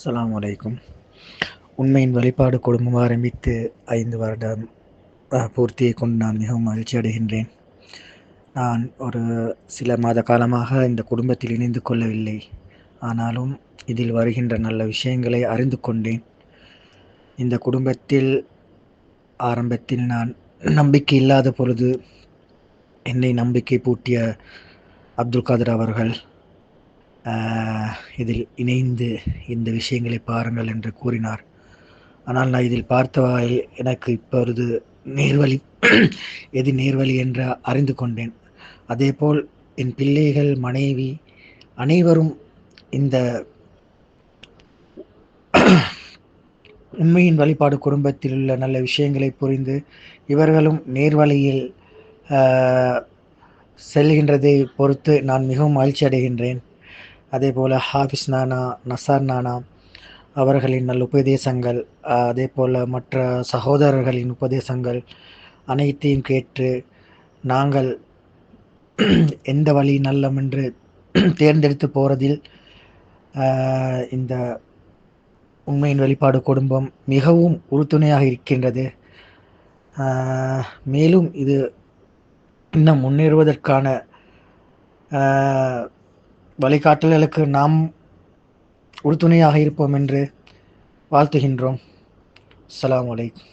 அஸ்லாம் வலைக்கும் உண்மையின் வழிபாடு குடும்பம் ஆரம்பித்து ஐந்து வருடம் பூர்த்தியை கொண்டு நான் மிகவும் மகிழ்ச்சி அடைகின்றேன். நான் ஒரு சில மாத காலமாக இந்த குடும்பத்தில் இணைந்து கொள்ளவில்லை. ஆனாலும் இதில் வருகின்ற நல்ல விஷயங்களை அறிந்து கொண்டேன். இந்த குடும்பத்தில் ஆரம்பத்தில் நான் நம்பிக்கை இல்லாத பொழுது என்னை நம்பிக்கை பூட்டிய அப்துல் காதர் அவர்கள் இதில் இணைந்து இந்த விஷயங்களை பாருங்கள் என்று கூறினார். ஆனால் நான் இதில் பார்த்தவாய் எனக்கு இப்பொழுது நேர்வழி எது நேர்வழி என்று அறிந்து கொண்டேன். அதேபோல் என் பிள்ளைகள் மனைவி அனைவரும் இந்த உண்மையின் வழிபாடு குடும்பத்தில் உள்ள நல்ல விஷயங்களை புரிந்து இவர்களும் நேர்வழியில் செல்கின்றதை பொறுத்து நான் மிகவும் மகிழ்ச்சி அடைகின்றேன் அதே போல் ஹாஃபிஸ் நானா நசார் நானா அவர்களின் நல்ல உபதேசங்கள் அதே போல் மற்ற சகோதரர்களின் உபதேசங்கள் அனைத்தையும் கேட்டு நாங்கள் எந்த வழி நல்லம் என்று தேர்ந்தெடுத்து போகிறதில் இந்த உண்மையின் வெளிப்பாடு குடும்பம் மிகவும் உறுதுணையாக இருக்கின்றது. மேலும் இது இன்னும் முன்னேறுவதற்கான வழிகாட்டல்களுக்கு நாம் உறுதுணையாக இருப்போம் என்று வாழ்த்துகின்றோம். அலாம் அலைக்கும்.